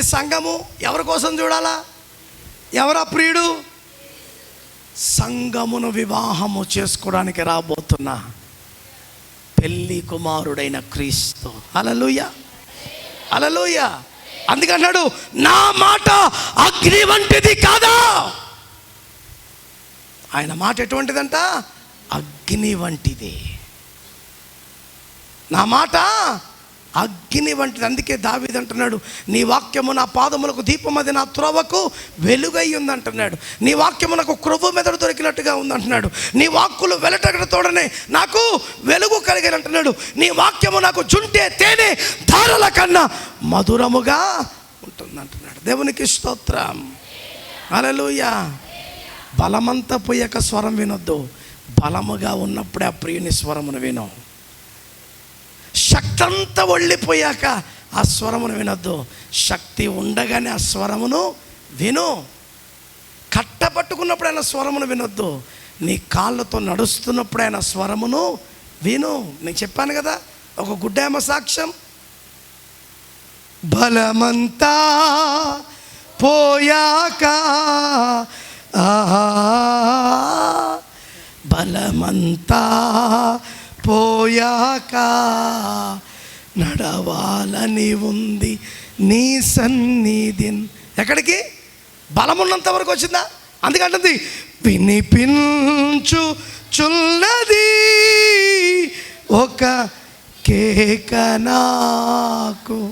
ప్రతి సంఘము ఎవరి కోసం చూడాలా? ఎవరా ప్రియుడు? సంఘమును వివాహము చేసుకోవడానికి రాబోతున్నా పెళ్ళి కుమారుడైన క్రీస్తు. అలలుయ అలలుయ అందుకన్నాడు నా మాట అగ్ని వంటిది కాదా? ఆయన మాట ఎటువంటిదంట? అగ్ని వంటిది. నా మాట అగ్ని వంటిది. అందుకే దావీదు అంటున్నాడు నీ వాక్యము నా పాదములకు దీపం అది నా త్రోవకు వెలుగై ఉందంటున్నాడు. నీ వాక్యము నాకు క్రొవ్వు మెదడు దొరికినట్టుగా ఉందంటున్నాడు. నీ వాక్కులు వెలటగడతోడనే నాకు వెలుగు కలిగినంటున్నాడు నీ వాక్యము నాకు చుంటే తేనె ధారల కన్నా మధురముగా ఉంటుందంటున్నాడు. దేవునికి స్తోత్రం. అలలుయ బలమంతా పోయాక స్వరం వినొద్దు. బలముగా ఉన్నప్పుడే ఆ ప్రియుని స్వరమును వినవు శక్తి అంతా ఒళ్ళిపోయాక ఆ స్వరమును వినొద్దు. శక్తి ఉండగానే ఆ స్వరమును విను. కట్టపట్టుకున్నప్పుడు స్వరమును వినొద్దు. నీ కాళ్ళతో నడుస్తున్నప్పుడు స్వరమును విను. నేను చెప్పాను కదా ఒక గుడ్డేమ సాక్ష్యం. బలమంతా పోయాక ఆహా, బలమంతా పోయాక నడవాలని ఉంది నీ సన్నిధి. ఎక్కడికి? బలమున్నంత వరకు వచ్చిందా? అందుకంటుంది వినిపించు చున్నది ఒక కేక నాకు.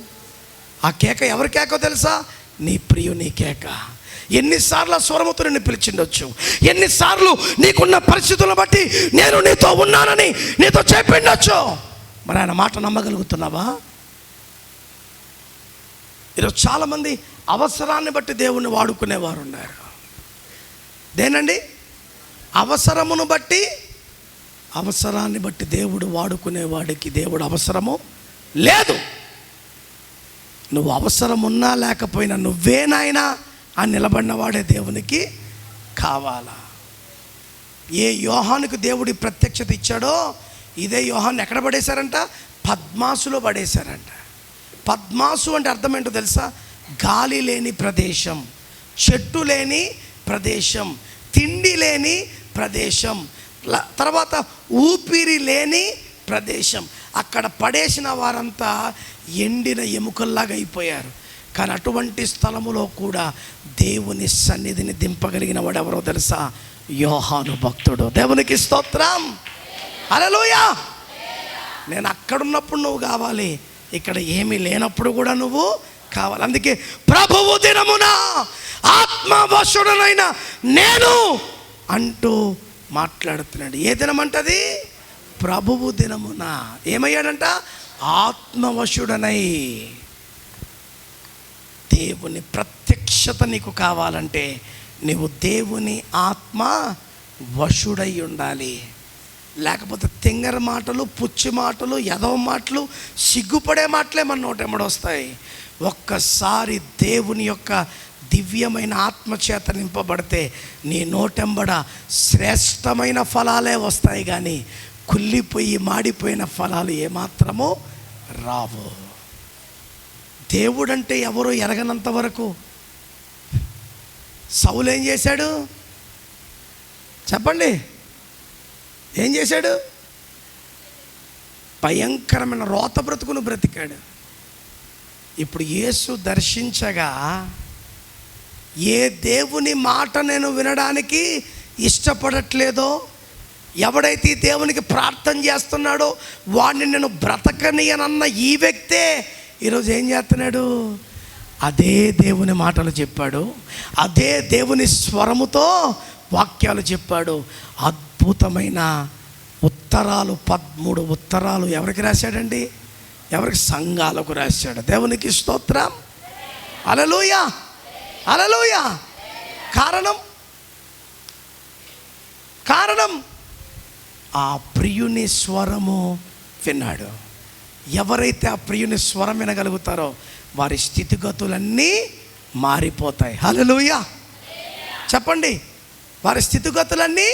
ఆ కేక ఎవరి కేకో తెలుసా? నీ ప్రియుని కేక. ఎన్నిసార్లు ఆ స్వరముతో నిన్ను పిలిచిండొచ్చు. ఎన్నిసార్లు నీకున్న పరిస్థితులను బట్టి నేను నీతో ఉన్నానని నీతో చెప్పిండొచ్చు. మరి ఆయన మాట నమ్మగలుగుతున్నావా? ఈరోజు చాలామంది అవసరాన్ని బట్టి దేవుణ్ణి వాడుకునేవారు ఉన్నారు. దేనండి అవసరమును బట్టి అవసరాన్ని బట్టి దేవుడు వాడుకునేవాడికి దేవుడు అవసరము లేదు. నువ్వు అవసరం ఉన్నా లేకపోయినా నువ్వేనాయనా ఆ నిలబడినవాడే దేవునికి కావాలా? ఏ యోహానుకు దేవుడి ప్రత్యక్షత ఇచ్చాడో ఇదే యోహాన్ని ఎక్కడ పడేశారంట? పద్మాసులో పడేశారంట. పద్మాసు అంటే అర్థం ఏంటో తెలుసా? గాలి లేని ప్రదేశం చెట్టు లేని ప్రదేశం తిండి లేని ప్రదేశం తర్వాత ఊపిరి లేని ప్రదేశం. అక్కడ పడేసిన వారంతా ఎండిన ఎముకల్లాగా అయిపోయారు. కానీ అటువంటి స్థలములో కూడా దేవుని సన్నిధిని దింపగలిగిన వాడు ఎవరో తెలుసా? యోహాను భక్తుడు. దేవునికి స్తోత్రం. అలలోయా నేను అక్కడున్నప్పుడు నువ్వు కావాలి. ఇక్కడ ఏమీ లేనప్పుడు కూడా నువ్వు కావాలి. అందుకే ప్రభువు దినమున ఆత్మవశుడనైన నేను అంటూ మాట్లాడుతున్నాడు. ఏ దినం అంటది ప్రభువు దినమున. ఏమయ్యాడంట? ఆత్మవశుడనై. దేవుని ప్రత్యక్షత నీకు కావాలంటే నీవు దేవుని ఆత్మ వశుడై ఉండాలి. లేకపోతే తింగర మాటలు పుచ్చి మాటలు ఎదవ మాటలు సిగ్గుపడే మాటలే మన నోటెమ్మడొస్తాయి ఒక్కసారి దేవుని యొక్క దివ్యమైన ఆత్మచేత నింపబడితే నీ నోటెంబడ శ్రేష్టమైన ఫలాలే వస్తాయి కానీ కుళ్ళిపోయి మాడిపోయిన ఫలాలు ఏమాత్రమో రావు. దేవుడంటే ఎవరో ఎరగనంత వరకు. సౌలు ఏం చేశాడు? చెప్పండి. ఏం చేశాడు? భయంకరమైన రోత బ్రతుకును బ్రతికాడు. ఇప్పుడు యేసు దర్శించగా ఏ దేవుని మాట నేను వినడానికి ఇష్టపడట్లేదో ఎవడైతే ఈ దేవునికి ప్రార్థన చేస్తున్నాడో వాడిని నేను బ్రతకనియనన్న ఈ వ్యక్తే ఈరోజు ఏం చేస్తున్నాడు? అదే దేవుని మాటలు చెప్పాడు. అదే దేవుని స్వరముతో వాక్యాలు చెప్పాడు. అద్భుతమైన ఉత్తరాలు పదమూడు ఉత్తరాలు ఎవరికి రాశాడండి? ఎవరికి? సంఘాలకు రాశాడు. దేవునికి స్తోత్రం. అలలోయ అలలోయ కారణం? కారణం? ఆ ప్రియుని స్వరము విన్నాడు. ఎవరైతే ఆ ప్రియుని స్వరం వినగలుగుతారో వారి స్థితిగతులన్నీ మారిపోతాయి. హలోయ చెప్పండి. వారి స్థితిగతులన్నీ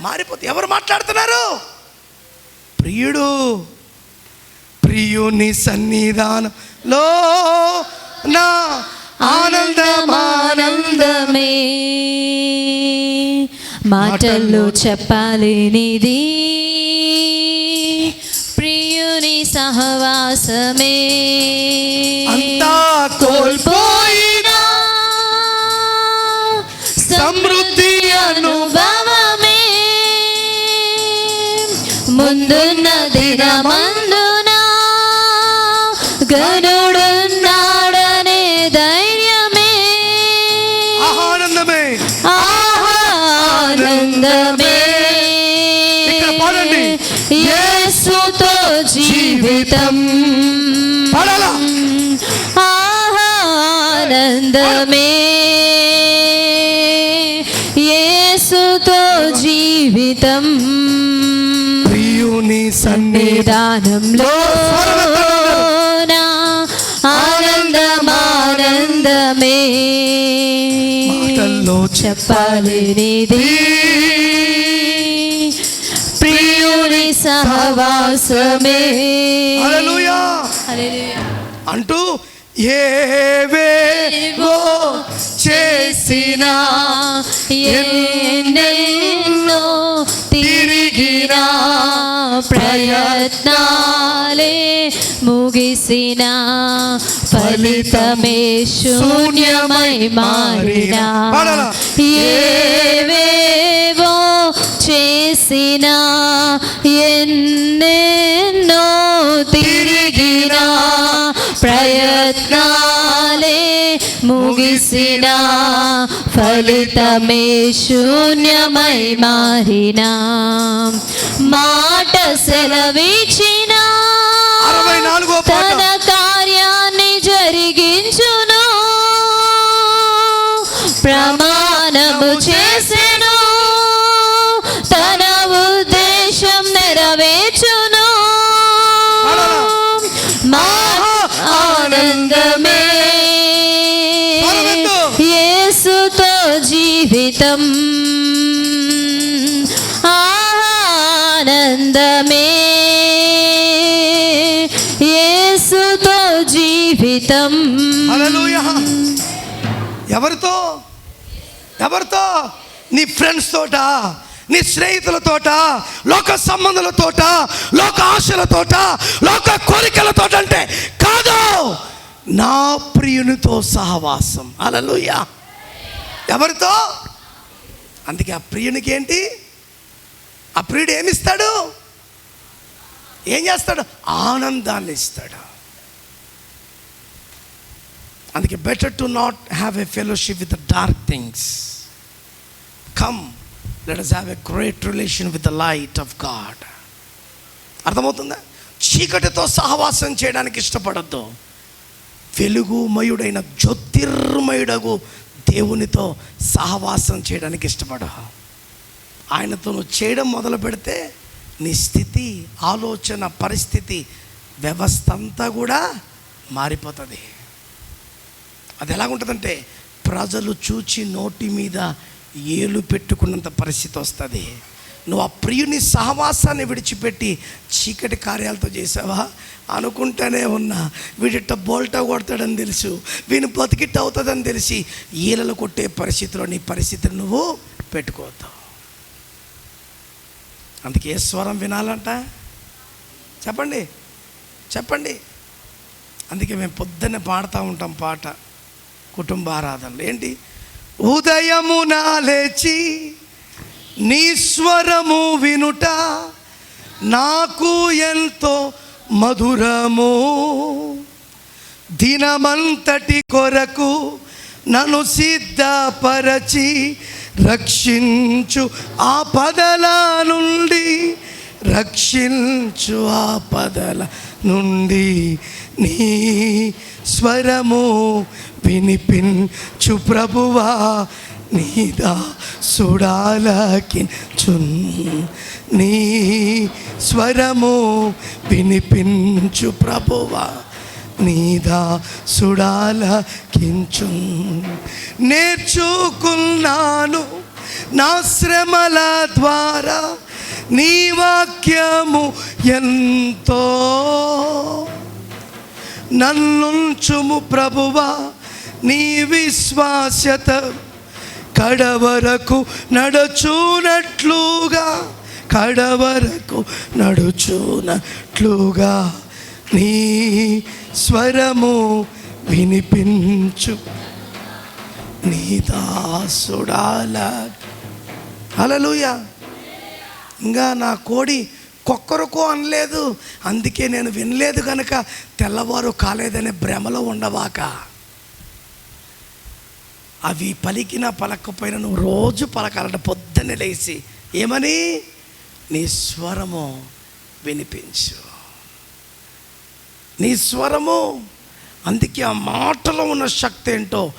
మారిపోతాయి. ఎవరు మాట్లాడుతున్నారు? ప్రియుడు ప్రియుని సన్నిధానంలో నా ఆనందమానందమే. మాటల్లో చెప్పలేనిది. ప్రియుని సహవాసమే. అంతా కోల్పోయినా సమృద్ధి అనుభవమే. ముందున్న దినమందున జీవితం? ఆనందమే యేసుతో జీవితం. ప్రియుని సన్నిధి నిదానంలో ఆనందమానందమే. చెప్పలేనిది సహవాసమే. అంటూ ఏవేవో చేసిన ఎన్నెన్నో తిరిగిన ప్రయత్నాలే ముగిసిన ఫలితమే శూన్యమై మారిన? ఏవేవో చేసిన ఎన్నెన్నో తిరిగిన ప్రయత్నాలే ముగిసిన ఫలితమే శూన్యమై మారిన మాట పాట. తన కార్యాన్ని జీవితం ఆనందమే. యేసుతో జీవితం. ఎవరితో? ఎవరితో? నీ ఫ్రెండ్స్ తోట? నీ స్నేహితులతోట? లోక సంబంధులతోట? లోక ఆశలతోట? లోక కోరికలతోట అంటే కాదు. నా ప్రియునితో సహవాసం. అలలుయ ఎవరితో? అందుకే ఆ ప్రియునికి ఏంటి? ఆ ప్రియుడు ఏమిస్తాడు? ఏం చేస్తాడు? ఆనందాన్ని ఇస్తాడు. అందుకే better to not have a fellowship with dark things come let us have a great relation with the light of God అర్థమవుతుందా? చీకటితో సహవాసం చేయడానికి ఇష్టపడద్దు. వెలుగుమయుడైన జ్యోతిర్మయుడగు దేవునితో సహవాసం చేయడానికి ఇష్టపడ ఆయనతో నువ్వు చేయడం మొదలు పెడితే నీ స్థితి ఆలోచన పరిస్థితి వ్యవస్థ అంతా కూడా మారిపోతుంది. అది ఎలాగుంటుందంటే ప్రజలు చూచి నోటి మీద ఏలు పెట్టుకున్నంత పరిస్థితి వస్తుంది. నువ్వు ఆ ప్రియుని సహవాసాన్ని విడిచిపెట్టి చీకటి కార్యాలతో చేసావా? అనుకుంటూనే ఉన్నా. వీడిట బోల్టా కొడతాడని తెలుసు. వీని బతికిట్ట అవుతుందని తెలిసి ఈలలు కొట్టే పరిస్థితిలో నీ పరిస్థితిని నువ్వు పెట్టుకోవద్దు. అందుకే స్వరం వినాలంట. చెప్పండి. చెప్పండి. అందుకే మేము పొద్దున్నే పాడుతూ ఉంటాం పాట. కుటుంబ ఆరాధనలు ఏంటి? ఉదయమున లేచి నీ స్వరము వినుట నాకు ఎంతో మధురము. దినమంతటి కొరకు నన్ను సిద్ధపరచి రక్షించు. ఆ పదల నుండి రక్షించు. ఆ పదల నుండి నీ స్వరము వినిపించు ప్రభువా. నీదా సుడాలకించున్. నీ స్వరము వినిపించు ప్రభువా. నీదా సుడాల కించు నేర్చుకున్నాను నా శ్రమల ద్వారా నీ వాక్యము ఎంతో. నన్నుంచుము ప్రభువా నీ విశ్వాస్యత కడవరకు నడుచునట్లుగా కడవరకు నడుచునట్లుగా నీ స్వరము వినిపించు. నీ దాసుడాల. అలలుయ ఇంకా నా కోడి కొక్కరుకో అనలేదు అందుకే నేను వినలేదు కనుక తెల్లవారు కాలేదనే భ్రమలో ఉండవాక. అవి పలికిన పలకపోయినా నువ్వు రోజు పలకాలంట. పొద్దున్నే లేచి ఏమని? నీ స్వరము వినిపించు. నీ స్వరము అందుకే ఆ మాటలో ఉన్న శక్తి ఏంటో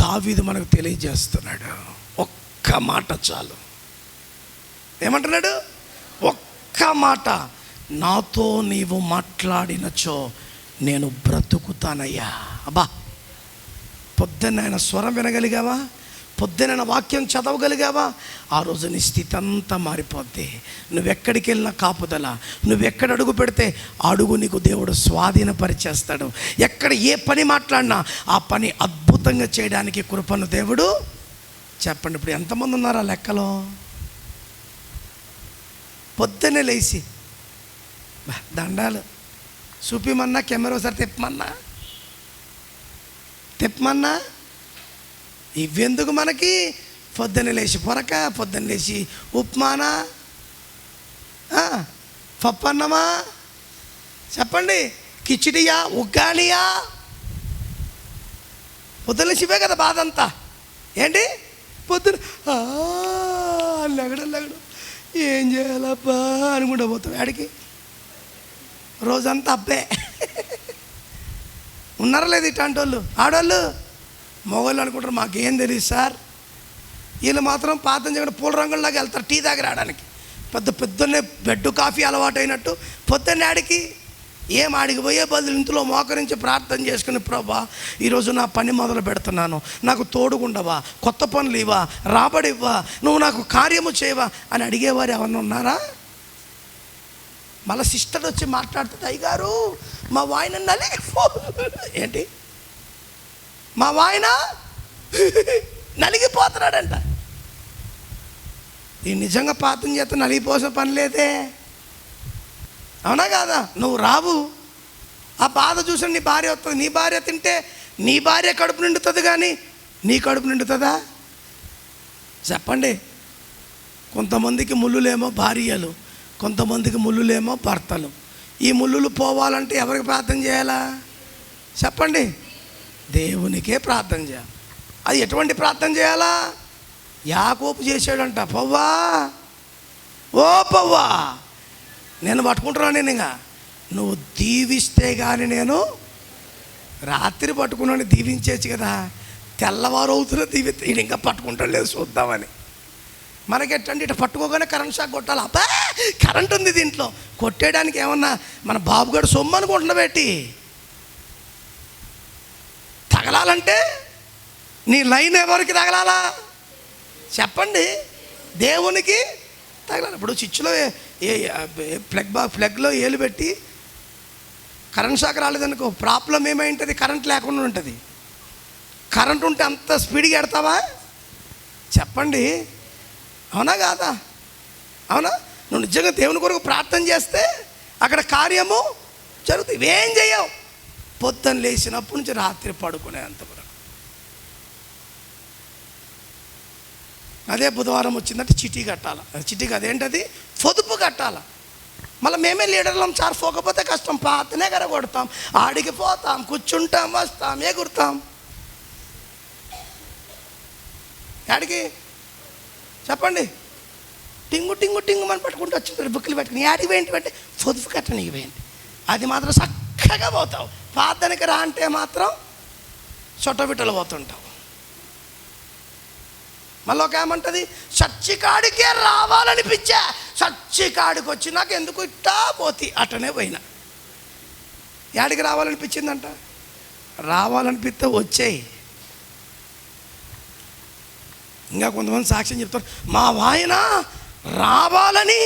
దావీదు మనకు తెలియజేస్తున్నాడు. ఒక్క మాట చాలు. ఏమంటున్నాడు? ఒక్క మాట. నాతో నీవు మాట్లాడినచో నేను బ్రతుకుతానయ్యా. అబ్బా పొద్దున్న ఆయన స్వరం వినగలిగావా? పొద్దున వాక్యం చదవగలిగావా? ఆ రోజు నీ స్థితి అంతా మారిపోద్ది. నువ్వెక్కడికి వెళ్ళినా కాపుదల. నువ్వెక్కడ అడుగు పెడితే అడుగు నీకు దేవుడు స్వాధీనపరిచేస్తాడు. ఎక్కడ ఏ పని మాట్లాడినా ఆ పని అద్భుతంగా చేయడానికి కృపను దేవుడు చెప్పండి. ఇప్పుడు ఎంతమంది ఉన్నారు ఆ లెక్కలో? పొద్దున్నే లేచి. దండాలు. చూపిమన్నా కెమెరా ఒకసారి తిప్పమన్నా. తిప్పమన్నా? ఇవెందుకు మనకి? పొద్దున్న లేచి పొరక పొద్దున్న లేచి ఉప్మానా? పప్పన్నమా? చెప్పండి. కిచిడియా ఉగ్గానియా పొద్దున్న లేచివే కదా బాధ అంతా ఏంటి పొద్దున లగడం లగడం. ఏం చేయాలబ్బా? అనుకుంటా పోతాం ఆడికి రోజంతా అబ్బే. ఉన్నారా లేదు ఇట్లాంటి వాళ్ళు ఆడవాళ్ళు మగవాళ్ళు అనుకుంటారు మాకేం తెలియదు సార్. వీళ్ళు మాత్రం పాతం చేయకుండా పూల రంగుల్లాగా వెళ్తారు టీ దగ్గర ఆడడానికి పెద్ద పెద్దనే బెడ్ కాఫీ అలవాటు అయినట్టు పొద్దున్నే ఆడికి. ఏం ఆడికి పోయే బదులు ఇంట్లో మోకరించి ప్రార్థన చేసుకుని ప్రభా ఈరోజు నా పని మొదలు పెడుతున్నాను. నాకు తోడుగుండవా కొత్త పనులు ఇవ్వా రాబడి ఇవ్వా నువ్వు నాకు కార్యము చేయవా అని అడిగేవారు ఎవరన్నా ఉన్నారా? మళ్ళీ సిస్టర్ వచ్చి మాట్లాడుతుంది అయ్యగారు మా వాయన నలిగిపో ఏంటి? మా వాయన నలిగిపోతున్నాడంట. ఈ నిజంగా పాతం చేత నలిగిపోసిన పని లేదే. అవునా కాదా? నువ్వు రావు. ఆ బాధ చూసిన నీ భార్య వస్తుంది. నీ భార్య తింటే నీ భార్య కడుపు నిండుతుంది కానీ నీ కడుపు నిండుతుందా? చెప్పండి. కొంతమందికి ముళ్ళులేమో భార్యలు. కొంతమందికి ముళ్ళులేమో భర్తలు ఈ ముళ్ళులు పోవాలంటే ఎవరికి ప్రార్థన చేయాలా? చెప్పండి. దేవునికే ప్రార్థన చేయాలి. అది ఎటువంటి ప్రార్థన చేయాలా? యాకోపు చేశాడంట పవ్వా ఓ పవ్వా నేను పట్టుకుంటున్నాను నేను ఇంకా. నువ్వు దీవిస్తే కానీ నేను రాత్రి పట్టుకున్నాను దీవించేచ్చు కదా. తెల్లవారు అవుతున్నా దీవి ఇంకా పట్టుకుంటాడు లేదు చూద్దామని. మనకి ఎట్టండి పట్టుకోగానే కరెంట్ షాక్ కొట్టాలి. అబ్బా కరెంట్ ఉంది దీంట్లో. కొట్టేయడానికి ఏమన్నా మన బాబుగారు సొమ్ము అనుకుంటున్నా పెట్టి తగలాలంటే నీ లైన్ ఎవరికి తగలాలా? చెప్పండి. దేవునికి తగలాలి. ఇప్పుడు స్విచ్లో ఏ ఫ్లెగ్ బా ప్లగ్లో ఏలు పెట్టి కరెంట్ షాక్ రాలేదనుకో ప్రాబ్లం ఏమైంటుంది? కరెంట్ లేకుండా ఉంటుంది. కరెంట్ ఉంటే అంత స్పీడ్గా ఎడతావా? చెప్పండి. అవునా కాదా? అవునా? నువ్వు నిజంగా దేవుని కొరకు ప్రార్థన చేస్తే అక్కడ కార్యము జరుగుతుంది. ఇవేం చేయవు? పొద్దున్న లేచినప్పటి నుంచి రాత్రి పడుకునేంత వరకు. అదే బుధవారం వచ్చిందంటే చిటీ కట్టాలి? అది చిటీ అదేంటది పొదుపు కట్టాల? మళ్ళీ మేమే లీడర్లం చార్ పోకపోతే కష్టం. పాతనే కొడతాం ఆడికి పోతాం. కూర్చుంటాం. వస్తాం. ఎగురుతాం. ఆడికి చెప్పండి. టింగు టింగు టింగు అని పట్టుకుంటూ వచ్చింది బుక్లు పెట్టుకుని యాడికి వేయండి అంటే పొదుపు కట్టనికి వేయండి అది మాత్రం చక్కగా పోతావు. ప్రార్థనకి రా అంటే మాత్రం చొట్టబిట్టలు పోతుంటావు. మళ్ళీ ఒక ఏమంటుంది? సచ్చికాడికే రావాలనిపించా. సచ్చికాడికి వచ్చి నాకు ఎందుకు ఇట్టా పోతి? అటనే పోయినా. యాడికి రావాలనిపించిందంట? రావాలనిపిస్తే వచ్చేయి. ఇంకా కొంతమంది సాక్ష్యం చెప్తారు మా వాయన రావాలని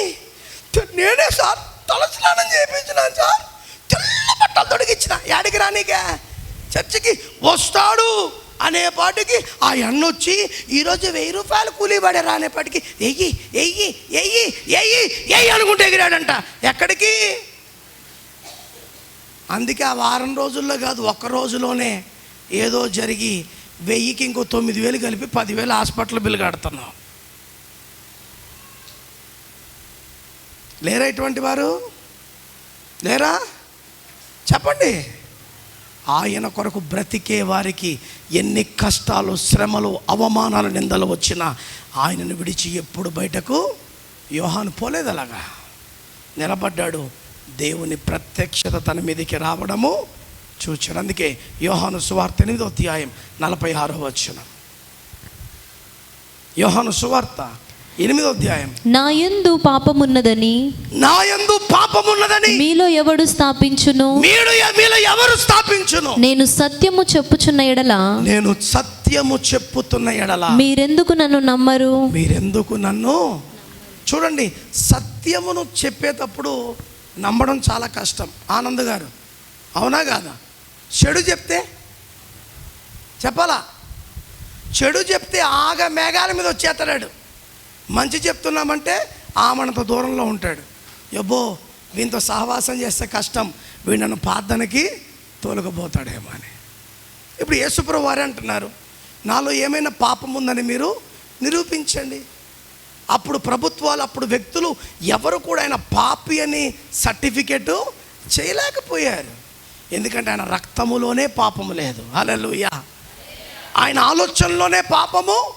నేనే సార్ తలస్నానం చేయించినాను సార్ తెల్ల బట్టలు తొడిగిచ్చిన. యాడికి రానికే చర్చికి వస్తాడు అనేపాటికి ఆ అన్న వచ్చి ఈరోజు వెయ్యి రూపాయలు కూలీ పడారా అనేపాటికి ఎయ్యి ఎయ్యి ఎయ్యి ఎయ్యి ఎయ్యి అనుకుంటే ఎగిరాడంట. ఎక్కడికి? అందుకే ఆ వారం రోజుల్లో కాదు ఒక్క రోజులోనే ఏదో జరిగి వెయ్యికి ఇంకో తొమ్మిది వేలు కలిపి పదివేలు హాస్పిటల్ బిల్లు కడుతున్నాం. లేరా ఇటువంటి వారు? లేరా? చెప్పండి. ఆయన కొరకు బ్రతికే వారికి ఎన్ని కష్టాలు శ్రమలు అవమానాలు నిందలు వచ్చినా ఆయనను విడిచి ఎప్పుడు బయటకు? యోహాను పోలేదు అలాగా. నిలబడ్డాడు. దేవుని ప్రత్యక్షత తన మీదకి రావడము చూచాడు అందుకే యోహాను సువార్త ఎనిమిదో అధ్యాయం నలభై ఆరో వచ్చిన యోహాను సువార్త ఎనిమిదో అధ్యాయం. నా యందు పాపమున్నదని నా యందు పాపమున్నదని మీలో ఎవడు స్థాపించును? మీరు మీలో ఎవరు స్థాపించును? నేను సత్యము చెప్పుచున్న ఎడల నేను సత్యము చెప్పుతున్న ఎడల మీరెందుకు నన్ను నమ్మరు? మీరెందుకు నన్ను? చూడండి సత్యమును చెప్పేటప్పుడు నమ్మడం చాలా కష్టం. ఆనంద్ గారు అవునా కాదా? చెడు చెప్తే? చెప్పాలా? చెడు చెప్తే ఆగ మేఘాల మీద వచ్చేస్తాడు మంచి చెప్తున్నామంటే ఆమనంత దూరంలో ఉంటాడు. ఎబ్బో వీంతో సహవాసం చేస్తే కష్టం. వీడు నన్ను ప్రార్థనకి తోలుకపోతాడేమో అని. ఇప్పుడు యేసుప్రభు వారే అంటున్నారు నాలో ఏమైనా పాపం ఉందని మీరు నిరూపించండి. అప్పుడు ప్రభుత్వాలు అప్పుడు వ్యక్తులు ఎవరు కూడా ఆయన పాపి అని సర్టిఫికెట్ చేయలేకపోయారు. ఎందుకంటే ఆయన రక్తములోనే పాపము లేదు. హల్లెలూయా. ఆయన ఆలోచనలోనే పాపము.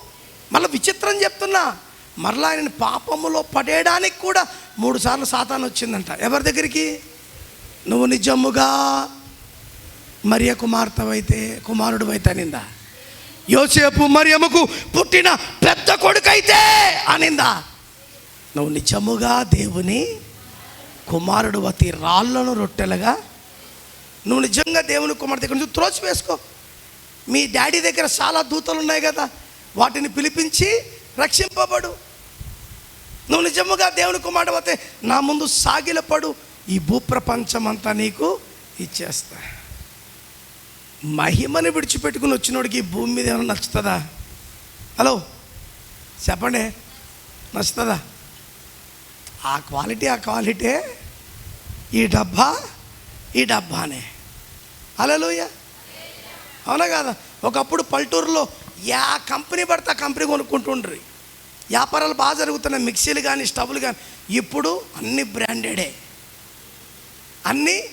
మళ్ళీ విచిత్రం చెప్తున్నా. మరలా ఆయన పాపములో పడేయడానికి కూడా మూడు సార్లు సాతాను వచ్చిందంట. ఎవరి దగ్గరికి? నువ్వు నిజముగా మరియ కుమార్తెవైతే కుమారుడు అయితే అనిందా? యోసేపు మరియముకు పుట్టిన పెద్ద కొడుకైతే అనిందా? నువ్వు నిజముగా దేవుని కుమారుడు అతి రాళ్ళను రొట్టెలుగా నువ్వు నిజంగా దేవుని కుమార్తె దగ్గర నుంచి త్రోచి వేసుకో మీ డాడీ దగ్గర చాలా దూతలు ఉన్నాయి కదా వాటిని పిలిపించి రక్షింపబడు. నువ్వు నిజముగా దేవుని కుమార్తె పోతే నా ముందు సాగిలపడు ఈ భూప్రపంచమంతా నీకు ఇచ్చేస్తా. మహిమని విడిచిపెట్టుకుని వచ్చినోడికి ఈ భూమి మీద ఏమైనా నచ్చుతుందా? హలో చెప్పండి నచ్చుతుందా? ఆ క్వాలిటీ ఆ క్వాలిటీ ఈ డబ్బా ఈ డబ్బానే. అలలోయ అవునా కదా? ఒకప్పుడు పల్లెటూరులో యా కంపెనీ పడితే ఆ కంపెనీ కొనుక్కుంటుండ్రి. వ్యాపారాలు బాగా జరుగుతున్నాయి మిక్సీలు కానీ స్టవ్లు కానీ ఇప్పుడు అన్ని బ్రాండెడే. అన్నీ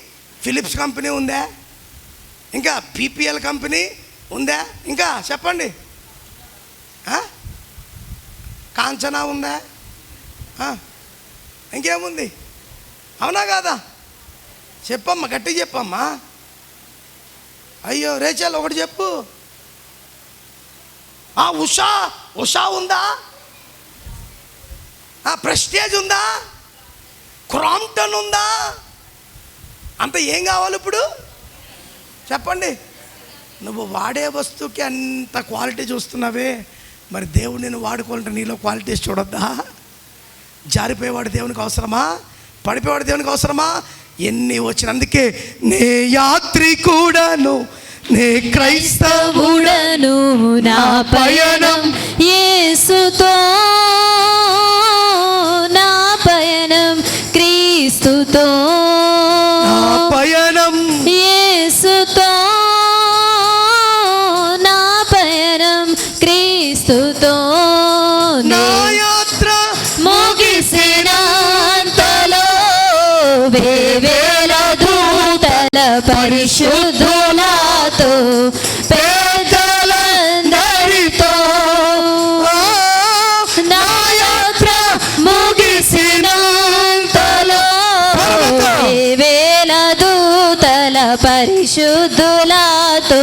ఫిలిప్స్ కంపెనీ ఉందా? ఇంకా పీపీఎల్ కంపెనీ ఉందా? ఇంకా చెప్పండి. కాంచనా ఉందా? ఇంకేముంది? అవునా కాదా? చెప్పమ్మా గట్టిగా చెప్పమ్మా. అయ్యో రేచల్ ఒకటి చెప్పు. ఆ ఉషా ఉషా ఉందా? ఆ ప్రెస్టేజ్ ఉందా? క్రాంప్టన్ ఉందా? అంత ఏం కావాలి ఇప్పుడు? చెప్పండి. నువ్వు వాడే వస్తువుకి అంత క్వాలిటీ చూస్తున్నావే. మరి దేవుడు నేను వాడుకోవాలంటే నీలో క్వాలిటీస్ చూడొద్దా? జారిపోయేవాడు దేవునికి అవసరమా? పడిపోయేవాడు దేవునికి అవసరమా? ఎన్ని వచ్చిన అందుకే నే యాత్రి కూడాను నే క్రైస్తవు క్రైస్తవుడను నా పయనం యేసుతో నా పయనం క్రీస్తుతో. నా పయనం యేసుతో. పరిశుద్ధులతో పేదలందరితో. నా యాత్ర ముగిసినంతలో వేవేల దూతల పరిశుద్ధులతో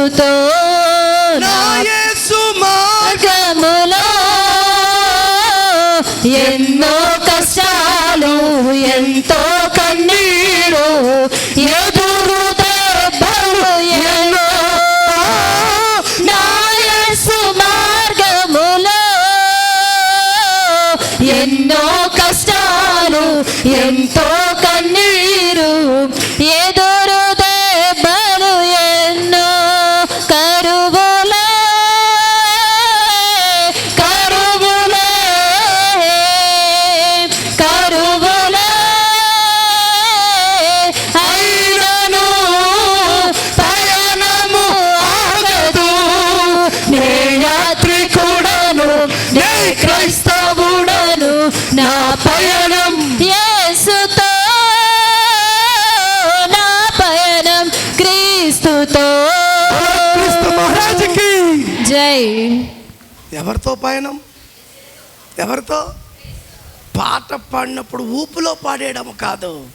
క్రీస్తుతో నా యేసు మార్గములో ఎన్నో కష్టాలు ఎంతో ఎవరితో పయనం? ఎవరితో? పాట పాడినప్పుడు ఊపులో పాడేయడం కాదు.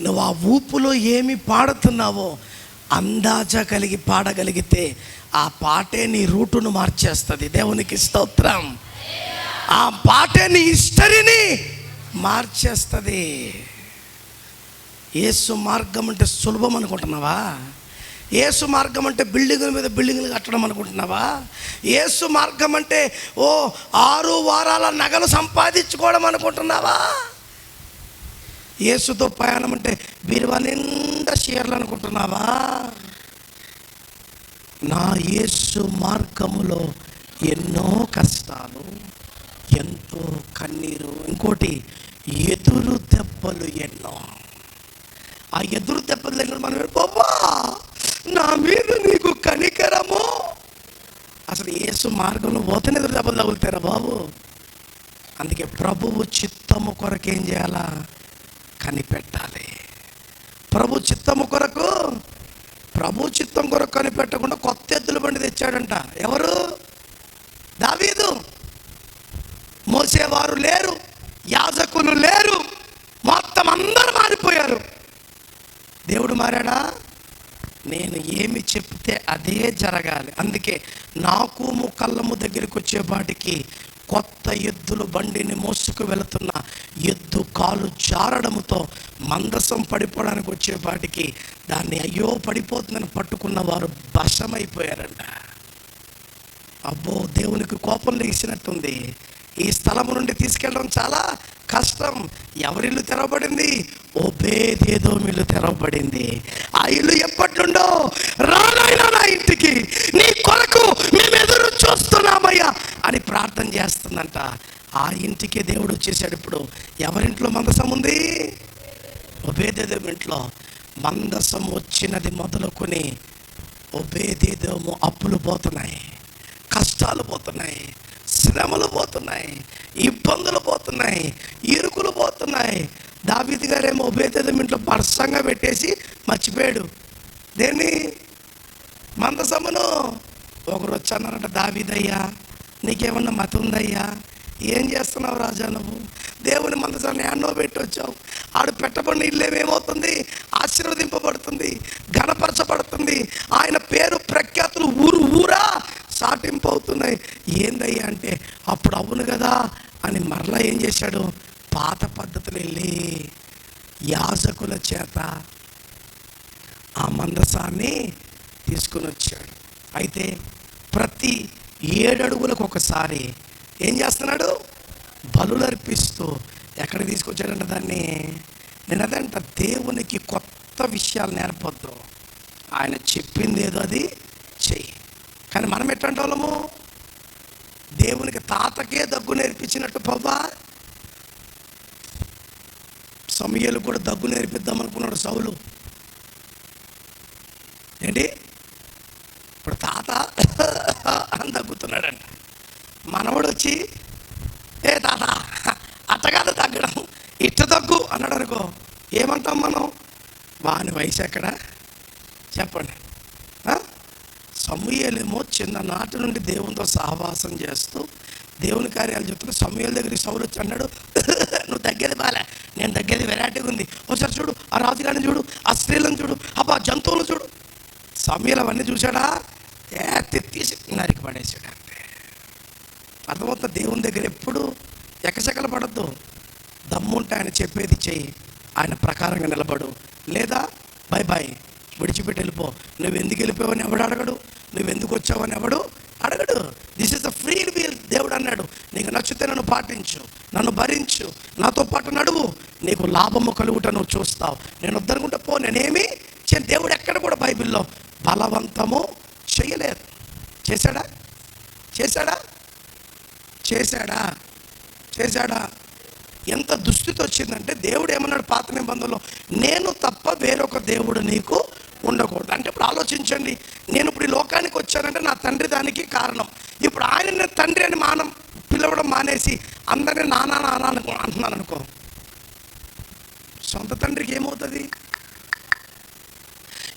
నువ్వు ఆ ఊపులో ఏమి పాడుతున్నావో అందాజ కలిగి పాడగలిగితే ఆ పాటే నీ రూటును మార్చేస్తుంది. దేవునికి స్తోత్రం. ఆ పాటే నీ హిస్టరీని మార్చేస్తుంది. యేసు మార్గం అంటే సులభం అనుకుంటున్నావా? యేసు మార్గం అంటే బిల్డింగుల మీద బిల్డింగులు కట్టడం అనుకుంటున్నావా? ఏసు మార్గం అంటే ఓ ఆరు వారాల నగలు సంపాదించుకోవడం అనుకుంటున్నావా? ఏసుతో ప్రయాణం అంటే బీరువా నిండా షేర్లు అనుకుంటున్నావా? నా యేసు మార్గములో ఎన్నో కష్టాలు ఎంతో కన్నీరు ఇంకోటి ఎదురు దెబ్బలు ఎన్నో. ఆ ఎదురు దెబ్బలు దగ్గర మనం బాబా నా మీద నీకు కనికరము? అసలు యేసు మార్గంలో పోతేనే దెబ్బలు తగులుతారా బాబు? అందుకే ప్రభువు చిత్తము కొరకు ఏం చేయాలా? కనిపెట్టాలి. ప్రభు చిత్తము కొరకు ప్రభు చిత్తం కొరకు కనిపెట్టకుండా కొత్త ఎద్దుల బండి తెచ్చాడంట. ఎవరు? దావీదు. మోసేవారు లేరు యాజకులు లేరు మొత్తం అందరూ మారిపోయారు. దేవుడు మారాడా? నేను ఏమి చెప్తే అదే జరగాలి. అందుకే నాకు కళ్ళము దగ్గరికి వచ్చేపాటికి కొత్త ఎద్దులు బండిని మోసుకు వెళుతున్న ఎద్దు కాలు జారడముతో మందసం పడిపోవడానికి వచ్చేపాటికి దాన్ని అయ్యో పడిపోతుందని పట్టుకున్న వారు భషమైపోయారంట అబ్బో దేవునికి కోపం లేచినట్టుంది. ఈ స్థలము నుండి తీసుకెళ్ళడం చాలా కష్టం. ఎవరిల్లు తెరవబడింది? ఓబేదేదో ఇల్లు తెరవబడింది. ఆ ఇల్లు ఎప్పటి రానైనా నా ఇంటికి. నీ కొరకు మేము ఎదురు చూస్తున్నామయ్యా అని ప్రార్థన చేస్తుందంట. ఆ ఇంటికి దేవుడు వచ్చేసాడు ఇప్పుడు. ఎవరింట్లో మందసం ఉంది? ఒబేదేదో ఇంట్లో మందసం వచ్చినది మొదలుకొని ఒబేదేదేమో అప్పులు పోతున్నాయి. కష్టాలు పోతున్నాయి. శ్రమలు పోతున్నాయి ఇబ్బందులు పోతున్నాయి ఇరుకులు పోతున్నాయి. దావీది గారేమో ఉభయతదం ఇంట్లో పర్సంగా పెట్టేసి మర్చిపోయాడు. దేన్ని? మందసమును. ఒకరు వచ్చి దావీదయ్యా నీకేమన్నా మతం ఉందయ్యా? ఏం చేస్తున్నావు రాజా నువ్వు? దేవుని మందసాన్ని ఎన్నో పెట్టి వచ్చావు. ఆడు పెట్టబడిన ఇల్లు ఆశీర్వదింపబడుతుంది ఘనపరచబడుతుంది. ఆయన పేరు ప్రఖ్యాతులు ఊరు ఊరా సాటింపు అవుతున్నాయి ఏందయ్యా అంటే అప్పుడు అవును కదా అని మరలా ఏం చేశాడు? పాత పద్ధతులు వెళ్ళి యాజకుల చేత ఆ మందసాన్ని తీసుకుని వచ్చాడు అయితే ప్రతి ఏడడుగులకు ఒకసారి ఏం చేస్తున్నాడు? బలులు అర్పిస్తూ ఎక్కడ తీసుకొచ్చాడంట దాన్ని? నేను అదంట దేవునికి కొత్త విషయాలు నేర్పొద్దు. ఆయన చెప్పింది ఏదో అది చెయ్యి. కానీ మనం ఎట్లాంటి వాళ్ళము? దేవునికి తాతకే దగ్గు నేర్పించినట్టు పవ్వా సమయాలు కూడా దగ్గు నేర్పిద్దాం అనుకున్నాడు సౌలు. ఏంటి? ఇప్పుడు తాత అని దగ్గుతున్నాడంట. మనవడు వచ్చి ఏ తాత అట్ట తగ్గడం ఇట్ట దగ్గు అన్నాడు అనుకో. ఏమంటాం మనం? వాని వయసు ఎక్కడ? చెప్పండి. సమూహలేమో చిన్ననాటి నుండి దేవునితో సహవాసం చేస్తూ దేవుని కార్యాలు చెప్తున్నా సమూహల దగ్గరికి సౌలు వచ్చి అన్నాడు నువ్వు తగ్గేది బాలే నేను తగ్గేది వెరైటీగా ఉంది. ఒకసారి చూడు ఆ రాజుగారిని చూడు ఆ స్త్రీలను చూడు అబ్బా జంతువులను చూడు. సమూహలు అవన్నీ చూశాడా? ఎత్తి తీసి నరికి పడేసాడు అంతే. అర్థమవుతుంది? దేవుని దగ్గర ఎప్పుడు ఎకసెకలు పడద్దు. దమ్ముంటే ఆయన చెప్పేది చెయ్యి ఆయన ప్రకారంగా నిలబడు. లేదా బై బాయ్ విడిచిపెట్టి వెళ్ళిపో. నువ్వు ఎందుకు వెళ్ళిపోవని ఎవడు అడగడు? నువ్వు ఎందుకు వచ్చావని ఎవడు అడగడు. This is the free will దేవుడు అన్నాడు. నీకు నచ్చితే నన్ను పాటించు నన్ను భరించు నాతో పాటు నడువు. నీకు లాభము కలుగుట నువ్వు చూస్తావు. నేను వద్దనుకుంటే పో నేనేమి దేవుడు ఎక్కడ కూడా బైబిల్లో బలవంతము చేయలేదు. చేశాడా? చేశాడా? చేశాడా? చేశాడా? ఎంత దుస్థితి వచ్చిందంటే దేవుడు ఏమన్నాడు పాత నిబంధనలో? నేను తప్ప వేరొక దేవుడు నీకు ఉండకూడదు. అంటే ఇప్పుడు ఆలోచించండి. లోకానికి వచ్చానంటే నా తండ్రి దానికి కారణం. ఇప్పుడు ఆయన తండ్రి అని మానం పిలవడం మానేసి అందరిని నానా నానా అనుకో అంటున్నాను అనుకో. సొంత తండ్రికి ఏమవుతుంది?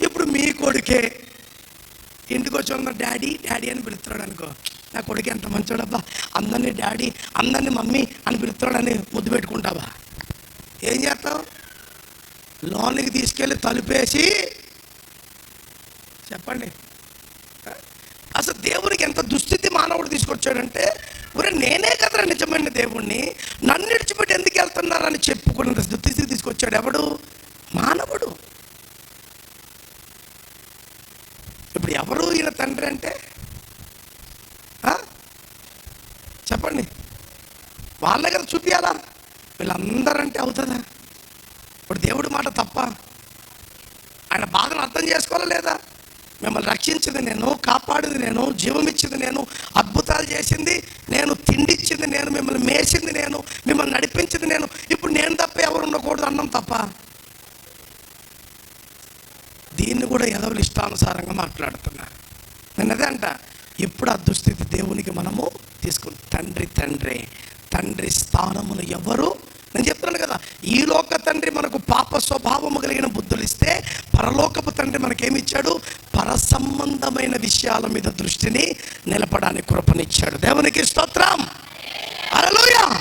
ఇప్పుడు మీ కొడుకే ఇంటికి వచ్చి ఉన్న డాడీ డాడీ అని పిలుస్తున్నాడు అనుకో. నా కొడుకు ఎంత మంచోడబ్బా. అందరినీ డాడీ అందరినీ మమ్మీ అని పిలుస్తున్నాడని ముద్దు పెట్టుకుంటావా? ఏం చేస్తావు? లోనికి తీసుకెళ్ళి తలుపేసి చెప్పండి. దేవునికి ఎంత దుస్థితి మానవుడు తీసుకొచ్చాడంటే ఒరే నేనే కదరా నిజమైన దేవుణ్ణి. నన్ను విడిచిపెట్టి ఎందుకు వెళ్తున్నారని చెప్పుకున్న దుస్థితికి తీసుకొచ్చాడు ఎవడు? మానవుడు. ఇప్పుడు ఎవరు ఈయన తండ్రి అంటే? చెప్పండి. వాళ్ళ కదా చూపించాలా వీళ్ళందరంటే అవుతుందా? ఇప్పుడు దేవుడి మాట తప్ప ఆయన బాధను అర్థం చేసుకోవాలా లేదా? మిమ్మల్ని రక్షించింది నేను కాపాడింది నేను జీవం ఇచ్చింది నేను అద్భుతాలు చేసింది నేను తిండి ఇచ్చింది నేను మిమ్మల్ని మేసింది నేను మిమ్మల్ని నడిపించింది నేను. ఇప్పుడు నేను తప్ప ఎవరు ఉండకూడదు అన్నం తప్ప. దీన్ని కూడా ఎదవలు ఇష్టానుసారంగా మాట్లాడుతున్నారు. నేను అదే అంట ఎప్పుడు ఆ దుస్థితి దేవునికి మనము తీసుకుని తండ్రి తండ్రి తండ్రి స్థానమును ఎవరు నేను చెప్తున్నాను కదా ఈ లోక తండ్రి మనకు పాప స్వభావము కలిగిన బుద్ధులు ఇస్తే పరలోకపు తండ్రి మనకేమిచ్చాడు? పర సంబంధమైన విషయాల మీద దృష్టిని నిలపడానికి కృపనిచ్చాడు. దేవునికి స్తోత్రం. అరలోయ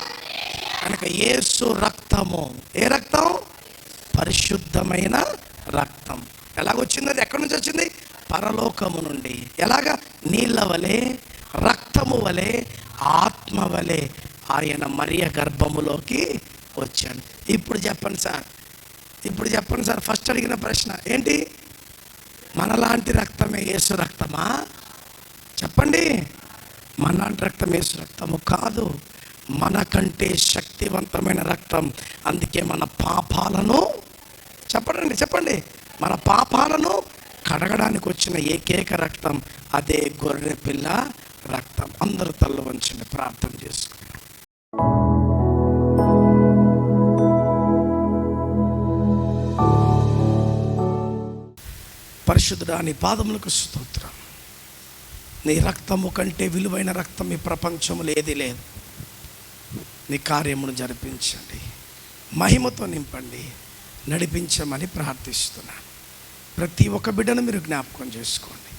కనుక ఏసు రక్తము ఏ రక్తం? పరిశుద్ధమైన రక్తం. ఎలాగొచ్చింది అది? ఎక్కడి నుంచి వచ్చింది? పరలోకము నుండి. ఎలాగా? నీళ్ళ వలె రక్తము వలె ఆత్మ వలె. ఆయన మరియ గర్భములోకి వచ్చాడు ఇప్పుడు చెప్పండి సార్. ఇప్పుడు చెప్పండి సార్ ఫస్ట్ అడిగిన ప్రశ్న. ఏంటి? మనలాంటి రక్తమే యేసు రక్తమా? చెప్పండి. మనలాంటి రక్తం యేసు రక్తము కాదు. మనకంటే శక్తివంతమైన రక్తం. అందుకే మన పాపాలను చెప్పండి చెప్పండి. మన పాపాలను కడగడానికి వచ్చిన ఏకైక రక్తం అదే గొర్రె పిల్ల రక్తం. అందరూ తల్ల వంచండి ప్రార్థన చేసుకున్నాం పరిశుద్ధుడా నీ పాదములకు స్తోత్రం. నీ రక్తము కంటే విలువైన రక్తం ఈ ప్రపంచంలో ఏది లేదు. నీ కార్యమును జరిపించండి. మహిమతో నింపండి. నడిపించమని ప్రార్థిస్తున్నాను ప్రతి ఒక్క బిడ్డను మీరు జ్ఞాపకం చేసుకోండి.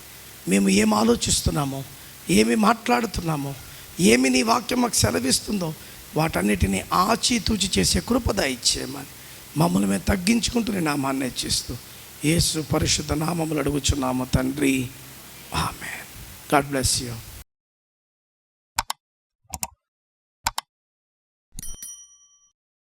మేము ఏం ఆలోచిస్తున్నామో ఏమి మాట్లాడుతున్నామో ఏమి నీ వాక్యం మాకు సెలవిస్తుందో వాటన్నిటిని ఆచితూచి చేసే కృపద ఇచ్చేయమని మమ్మల్ని మేము తగ్గించుకుంటూ నేను నామాన్ని చేస్తూ యేసు పరిశుద్ధ నామములు అడుగుచున్నాము తండ్రి. ఆమె గాడ్ బ్లెస్ యూ.